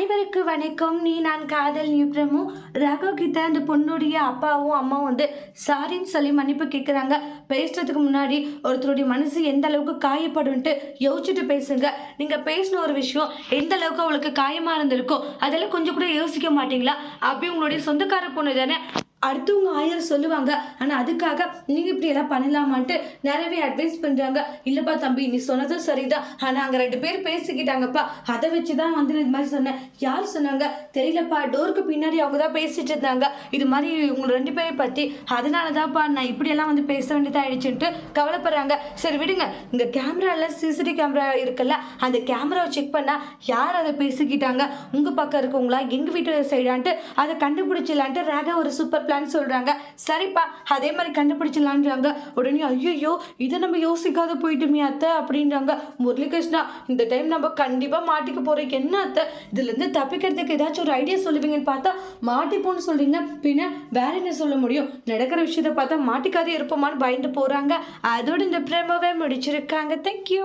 அனைவருக்கு வணக்கம். நீ நான் காதல் நியூப்ரமும் ராகவ் கிட்ட அந்த பொண்ணுடைய அப்பாவும் அம்மாவும் வந்து சாரின்னு சொல்லி மன்னிப்பு கேட்குறாங்க பேசுறதுக்கு முன்னாடி ஒருத்தருடைய மனசு எந்த அளவுக்கு காயப்படும்ட்டு யோசிச்சுட்டு பேசுங்க. நீங்கள் பேசின ஒரு விஷயம் எந்த அளவுக்கு அவளுக்கு காயமாக இருந்திருக்கோ அதெல்லாம் கொஞ்சம் கூட யோசிக்க மாட்டீங்களா? அப்படி உங்களுடைய சொந்தக்கார பொண்ணு தானே அடுத்தவங்க ஆயிரம் சொல்லுவாங்க. ஆனால் அதுக்காக நீங்கள் இப்படி எல்லாம் பண்ணலாமான்ட்டு நிறையவே அட்வைஸ் பண்ணுறாங்க இல்லைப்பா தம்பி நீ சொன்னதும் சரிதான். ஆனால் அங்கே ரெண்டு பேர் பேசிக்கிட்டாங்கப்பா. அதை வச்சு தான் வந்து இது மாதிரி சொன்னேன். யார் சொன்னாங்க? தெரியலப்பா. டோருக்கு பின்னாடி அவங்க தான் பேசிட்டு இருந்தாங்க. இது மாதிரி உங்களை ரெண்டு பேரை பற்றி அதனால தான்ப்பா நான் இப்படியெல்லாம் வந்து பேச வேண்டியதாகிடுச்சுன்ட்டு கவலைப்படுறாங்க. சரி விடுங்க. இந்த கேமராவில் சிசிடிவி கேமரா இருக்குல்ல அந்த கேமராவை செக் பண்ணால் யார் அதை பேசிக்கிட்டாங்க? உங்கள் பக்கம் இருக்கவங்களா? எங்கள் வீட்டு சைடான்ட்டு அதை கண்டுபிடிச்சிடலான்ட்டு ராகா ஒரு சூப்பர் பிளான் சொல்கிறாங்க சரிப்பா அதே மாதிரி கண்டுபிடிச்சிடலான்றாங்க. உடனே ஐயோ இதை நம்ம யோசிக்காத போயிட்டுமே அத்தை அப்படின்றாங்க. முரளிகிருஷ்ணா இந்த டைம் நம்ம கண்டிப்பாக மாட்டிக்க போகிறோம் என்ன அத்தை? இதுலேருந்து தப்பிக்கிறதுக்கு ஏதாச்சும் ஒரு ஐடியா சொல்லுவீங்கன்னு பார்த்தா மாட்டிப்போன்னு சொல்கிறீங்க பின்ன வேற என்ன சொல்ல முடியும்? நடக்கிற விஷயத்தை பார்த்தா மாட்டிக்காதே இருப்போமான்னு பயந்து போகிறாங்க அதோட இந்த பிரேமாவே முடிச்சிருக்காங்க. தேங்க்யூ